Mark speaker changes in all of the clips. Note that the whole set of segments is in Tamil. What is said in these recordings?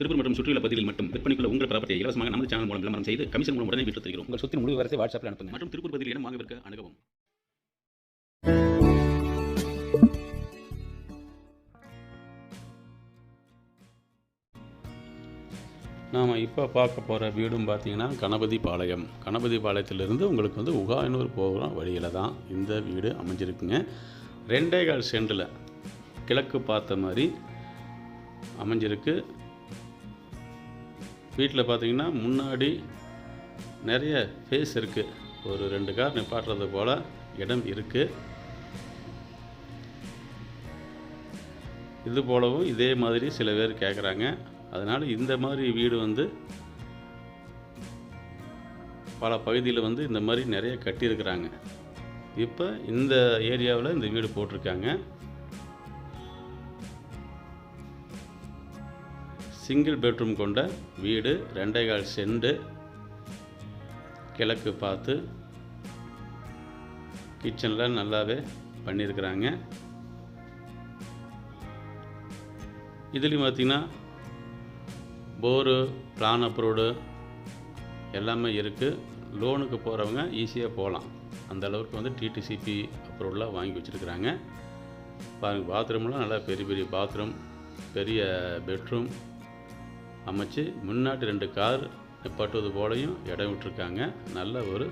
Speaker 1: திருப்பூர் மற்றும் சுற்றியுள்ள பகுதிகளில் மட்டும் விற்பனைக்குள்ள உங்கள் ப்ராப்பர்ட்டியை இலவசமாக நமது சேனல் மூலம் விளம்பரம் செய்து கமிஷன் மூலம் உடனே விற்று தருகிறோம்.
Speaker 2: உங்கள் சொத்தின் முழு விவரத்தை வாட்ஸ்அப்பில் அனுப்புங்க.
Speaker 1: மற்றும் திருப்பூர் பகுதியில் இடம் வாங்க விற்க அணுகவும். நாம் இப்போ பார்க்க போகிற வீடும் பார்த்தீங்கன்னா கணபதி பாளையம். கணபதி பாளையத்திலிருந்து உங்களுக்கு வந்து உகாயனூர் போகிற வழியில் தான் இந்த வீடு அமைஞ்சிருக்குங்க. ரெண்டே கால் சென்டில் கிழக்கு பார்த்த மாதிரி அமைஞ்சிருக்கு. வீட்டில் பார்த்தீங்கன்னா முன்னாடி நிறைய ஃபேஸ் இருக்குது ஒரு ரெண்டு கார் நிப்பாட்டுறது போல் இடம் இருக்குது இது போலவும் இதே மாதிரி சில பேர் கேட்குறாங்க அதனால் இந்த மாதிரி வீடு வந்து பல பகுதியில் வந்து இந்த மாதிரி நிறைய கட்டியிருக்கிறாங்க. இப்போ இந்த ஏரியாவில் இந்த வீடு போட்டிருக்காங்க. சிங்கிள் பெட்ரூம் கொண்ட வீடு ரெண்டே கால் செண்டு கிழக்கு பார்த்து. கிச்சனில் நல்லாவே பண்ணியிருக்கிறாங்க இதுலேயும் பார்த்தீங்கன்னா போரு பிளான் அப்ரூவ்டு எல்லாமே இருக்குது லோனுக்கு போகிறவங்க ஈஸியாக போகலாம் அந்த அளவுக்கு வந்து டிடிசிபி அப்ரூவ்லாம் வாங்கி வச்சுருக்குறாங்க. பாருங்கள் பாத்ரூம்லாம் நல்லா பெரிய பெரிய பாத்ரூம் பெரிய பெட்ரூம் அமைச்சு முன்னாடி ரெண்டு கார் நிப்பாட்டுவது போலையும் இடம் விட்டுருக்காங்க. நல்ல ஒரு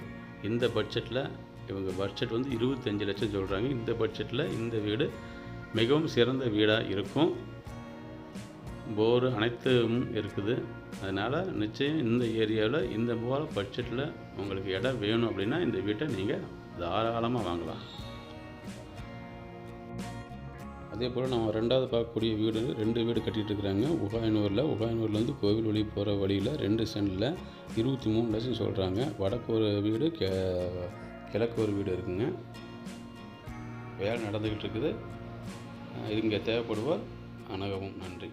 Speaker 1: இந்த பட்ஜெட்டில் இவங்க பட்ஜெட் வந்து இருபத்தஞ்சி லட்சம் சொல்கிறாங்க இந்த பட்ஜெட்டில் இந்த வீடு மிகவும் சிறந்த வீடாக இருக்கும். போர் அனைத்தும் இருக்குது. அதனால் நிச்சயம் இந்த ஏரியாவில் இந்த போல் பட்ஜெட்டில் உங்களுக்கு இடம் வேணும் அப்படின்னா இந்த வீட்டை நீங்கள் தாராளமாக வாங்கலாம். அதே போல் நம்ம ரெண்டாவது பார்க்கக்கூடிய வீடு ரெண்டு வீடு கட்டிகிட்டு இருக்கிறாங்க உகாயனூரில் உகாயனூர்லேருந்து கோவில் வழி போகிற வழியில் ரெண்டு சென்டில் இருபத்தி மூணு லட்சம் சொல்கிறாங்க வடக்கு ஒரு வீடு கெ கிழக்கு ஒரு வீடு இருக்குங்க. வேலை நடந்துக்கிட்டு இருக்குது. இங்கே தேவைப்படுவோர் அணுகவும் நன்றி.